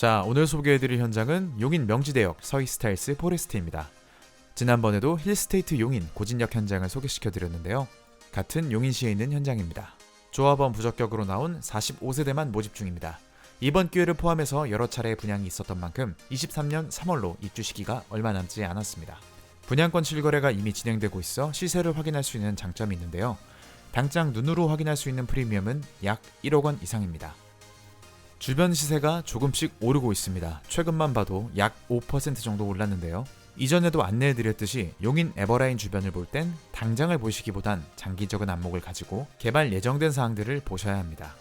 자, 오늘 소개해드릴 현장은 용인 명지대역 서이스타일스 포레스트입니다. 지난번에도 힐스테이트 용인 고진역 현장을 소개시켜드렸는데요. 같은 용인시에 있는 현장입니다. 조합원 부적격으로 나온 45세대만 모집 중입니다. 이번 기회를 포함해서 여러 차례 분양이 있었던 만큼 23년 3월로 입주 시기가 얼마 남지 않았습니다. 분양권 실거래가 이미 진행되고 있어 시세를 확인할 수 있는 장점이 있는데요. 당장 눈으로 확인할 수 있는 프리미엄은 약 1억 원 이상입니다. 주변 시세가 조금씩 오르고 있습니다. 최근만 봐도 약 5% 정도 올랐는데요. 이전에도 안내해드렸듯이 용인 에버라인 주변을 볼 땐 당장을 보시기보단 장기적인 안목을 가지고 개발 예정된 사항들을 보셔야 합니다.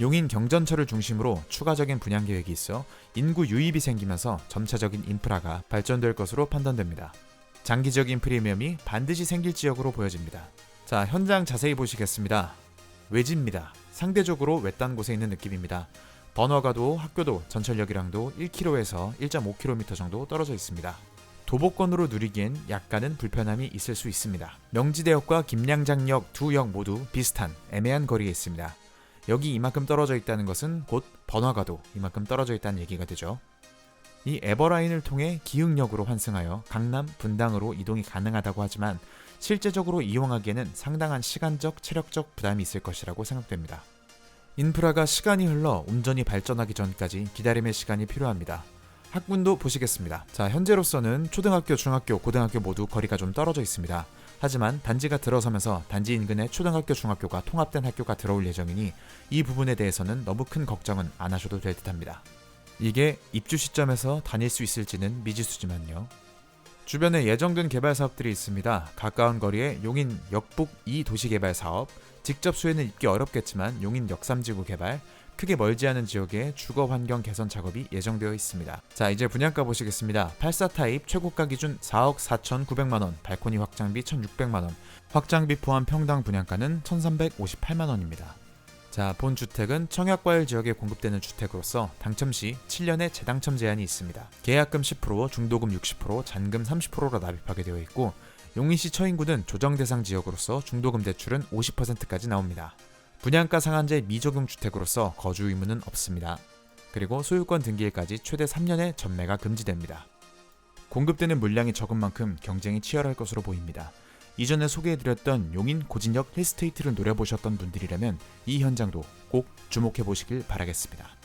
용인 경전철을 중심으로 추가적인 분양 계획이 있어 인구 유입이 생기면서 점차적인 인프라가 발전될 것으로 판단됩니다. 장기적인 프리미엄이 반드시 생길 지역으로 보여집니다. 자, 현장 자세히 보시겠습니다. 외지입니다. 상대적으로 외딴 곳에 있는 느낌입니다. 번화가도 학교도 전철역이랑도 1km에서 1.5km 정도 떨어져 있습니다. 도보권으로 누리기엔 약간은 불편함이 있을 수 있습니다. 명지대역과 김양장역 두 역 모두 비슷한 애매한 거리에 있습니다. 여기 이만큼 떨어져 있다는 것은 곧 번화가도 이만큼 떨어져 있다는 얘기가 되죠. 이 에버라인을 통해 기흥역으로 환승하여 강남, 분당으로 이동이 가능하다고 하지만 실제적으로 이용하기에는 상당한 시간적, 체력적 부담이 있을 것이라고 생각됩니다. 인프라가 시간이 흘러 운전이 발전하기 전까지 기다림의 시간이 필요합니다. 학군도 보시겠습니다. 자, 현재로서는 초등학교, 중학교, 고등학교 모두 거리가 좀 떨어져 있습니다. 하지만 단지가 들어서면서 단지 인근에 초등학교, 중학교가 통합된 학교가 들어올 예정이니 이 부분에 대해서는 너무 큰 걱정은 안 하셔도 될 듯합니다. 이게 입주 시점에서 다닐 수 있을지는 미지수지만요. 주변에 예정된 개발 사업들이 있습니다. 가까운 거리에 용인 역북 2 도시 개발 사업, 직접 수혜는 입기 어렵겠지만 용인 역삼지구 개발, 크게 멀지 않은 지역에 주거 환경 개선 작업이 예정되어 있습니다. 자, 이제 분양가 보시겠습니다. 84 타입 최고가 기준 4억 4,900만 원, 발코니 확장비 1,600만 원, 확장비 포함 평당 분양가는 1,358만 원입니다. 자, 본 주택은 청약과열 지역에 공급되는 주택으로서 당첨 시 7년의 재당첨 제한이 있습니다. 계약금 10%, 중도금 60%, 잔금 30%로 납입하게 되어 있고 용인시 처인구는 조정 대상 지역으로서 중도금 대출은 50%까지 나옵니다. 분양가 상한제 미적용 주택으로서 거주 의무는 없습니다. 그리고 소유권 등기일까지 최대 3년의 전매가 금지됩니다. 공급되는 물량이 적은 만큼 경쟁이 치열할 것으로 보입니다. 이전에 소개해드렸던 용인 고진역 힐스테이트를 노려보셨던 분들이라면 이 현장도 꼭 주목해 보시길 바라겠습니다.